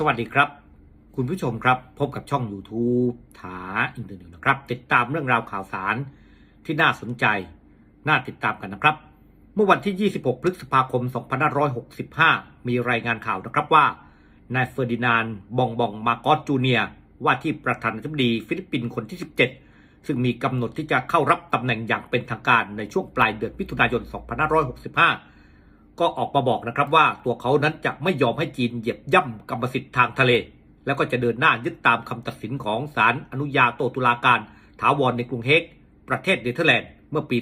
สวัสดีครับ คุณผู้ชมครับ พบกับช่อง YouTube ถาอินเตอร์เน็ตนะครับ ติดตามเรื่องราวข่าวสารที่น่าสนใจ น่าติดตามกันนะครับ เมื่อวันที่ 26 พฤษภาคม 2565 มีรายงานข่าวนะครับว่านายเฟอร์ดินานด์บองบองมาโกอสจูเนียว่าที่ประธานาธิบดีฟิลิปปินส์คนที่ 17 ซึ่งมีกำหนดที่จะเข้ารับตำแหน่งอย่างเป็นทางการในช่วงปลายเดือนมิถุนายน 2565 ก็ออกมาบอกนะครับว่าตัวเขานั้นจะไม่ยอมให้จีนเหยียบย่ำกรรมสิทธิ์ทางทะเล แล้วก็จะเดินหน้ายึดตามคำตัดสินของศาลอนุญาโตตุลาการ ถาวรในกรุงเฮกประเทศเนเธอร์แลนด์เมื่อปี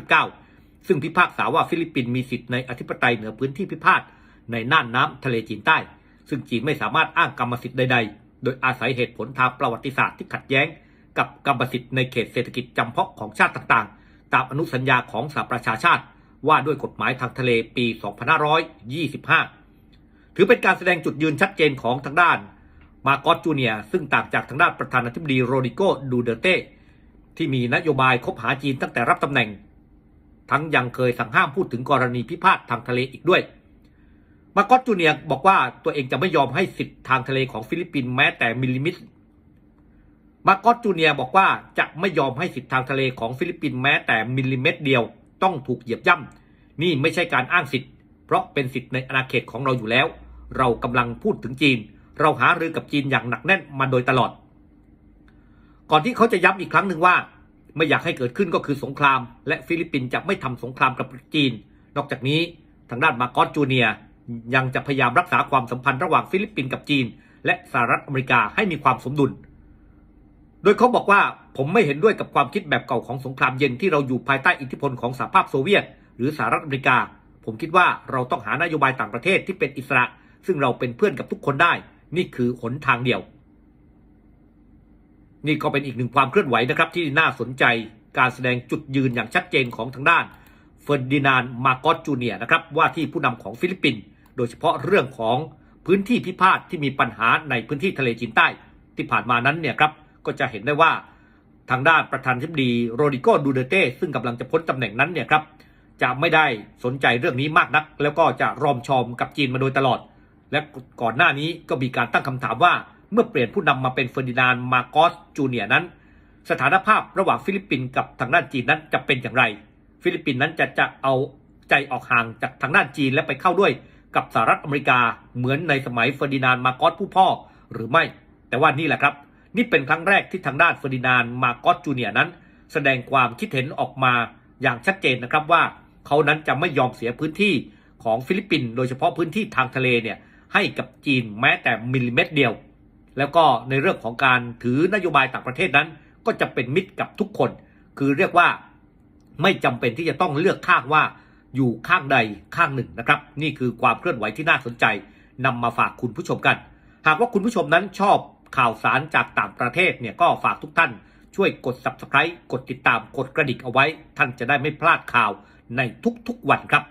2559 ซึ่งพิพากษาว่าฟิลิปปินส์มีสิทธิ์ในอธิปไตยเหนือพื้นที่พิพาทในน่านน้ำทะเลจีนใต้ ซึ่งจีนไม่สามารถอ้างกรรมสิทธิ์ใดๆ โดยอาศัยเหตุผลทางประวัติศาสตร์ที่ขัดแย้ง กับกรรมสิทธิ์ในเขตเศรษฐกิจจำเพาะของชาติต่างๆ ตามอนุสัญญาของสหประชาชาติ ว่าด้วยกฎหมายทางทะเลปี 2525 ถือเป็นการแสดงจุดยืนชัดเจนของทางด้าน มาโกสจูเนียซึ่งต่างจากทางด้านประธานาธิบดีโรดิโกดูเดเต้ที่มีนโยบายคบหาจีนตั้งแต่รับตำแหน่ง ทั้งยังเคยสั่งห้ามพูดถึงกรณีพิพาททางทะเลอีกด้วย มาโกสจูเนียบอกว่าตัวเองจะไม่ยอมให้สิทธิทางทะเลของฟิลิปปินส์แม้แต่มิลลิเมตรมาโกสจูเนียบอกว่าจะไม่ยอมให้สิทธิทางทะเลของฟิลิปปินส์แม้แต่มิลลิเมตรเดียว ต้องถูกเหยียบย่ำนี่ไม่ใช่การอ้างสิทธิ์ เพราะเป็นสิทธิ์ในอาณาเขตของเราอยู่แล้ว เรากำลังพูดถึงจีน เราหารือกับจีนอย่างหนักแน่นมาโดยตลอด ก่อนที่เขาจะย้ำอีกครั้งหนึ่งว่า ไม่อยากให้เกิดขึ้นก็คือสงคราม และฟิลิปปินส์จะไม่ทำสงครามกับจีน นอกจากนี้ทางด้านมาโกอสจูเนียยังจะพยายามรักษาความสัมพันธ์ระหว่างฟิลิปปินส์กับจีน และสหรัฐอเมริกาให้มีความสมดุล โดยเขาบอกว่าผมไม่เห็นด้วยกับความคิดแบบเก่าของสงครามเย็นที่เราอยู่ภายใต้อิทธิพลของสหภาพโซเวียต หรือสหรัฐอเมริกา ผมคิดว่าเราต้องหานโยบายต่างประเทศที่เป็นอิสระ ซึ่งเราเป็นเพื่อนกับทุกคนได้ นี่คือหนทางเดียว นี่ก็เป็นอีกหนึ่งความเคลื่อนไหวนะครับที่น่าสนใจการแสดงจุดยืนอย่างชัดเจนของทางด้านเฟอร์ดินานมาโกอสจูเนียนะครับว่าที่ผู้นำของฟิลิปปินส์โดยเฉพาะเรื่องของพื้นที่พิพาทที่มีปัญหาในพื้นที่ทะเลจีนใต้ ที่ผ่านมานั้นเนี่ยครับ ก็จะเห็นได้ว่าทางด้านประธานาธิบดีโรดิโกดูเดเต้ซึ่งกำลังจะพ้นตำแหน่งนั้นเนี่ยครับจะไม่ได้สนใจเรื่องนี้มากนัก แล้วก็จะรอมชอมกับจีนมาโดยตลอด และก่อนหน้านี้ก็มีการตั้งคำถามว่าเมื่อเปลี่ยนผู้นำมาเป็นเฟอร์ดินานด์มาโกอสจูเนียนั้น สถานภาพระหว่างฟิลิปปินส์กับทางด้านจีนนั้นจะเป็นอย่างไร ฟิลิปปินส์นั้นจะจะเอาใจออกห่างจากทางด้านจีนและไปเข้าด้วยกับสหรัฐอเมริกาเหมือนในสมัยเฟอร์ดินานด์มาโกอสผู้พ่อหรือไม่ แต่ว่านี่แหละครับ นี่เป็นครั้งแรกที่ทางด้านเฟอร์ดินานด์มาโกอสจูเนียนั้น แสดงความคิดเห็นออกมาอย่างชัดเจนนะครับว่า เขานั้นจะไม่ยอมเสียพื้นที่ของฟิลิปปินส์โดยเฉพาะพื้นที่ทางทะเลเนี่ยให้กับจีนแม้แต่มิลลิเมตรเดียว แล้วก็ในเรื่องของการถือนโยบายต่างประเทศนั้น ก็จะเป็นมิตรกับทุกคน คือเรียกว่าไม่จำเป็นที่จะต้องเลือกข้างว่าอยู่ข้างใดข้างหนึ่งนะครับ นี่คือความเคลื่อนไหวที่น่าสนใจนำมาฝากคุณผู้ชมกัน หากว่าคุณผู้ชมนั้นชอบ ข่าวสารจากต่างประเทศเนี่ยก็ฝากทุกท่านช่วยกด subscribe กดติดตามกดกระดิ่งเอาไว้ ท่านจะได้ไม่พลาดข่าวในทุกๆวันครับ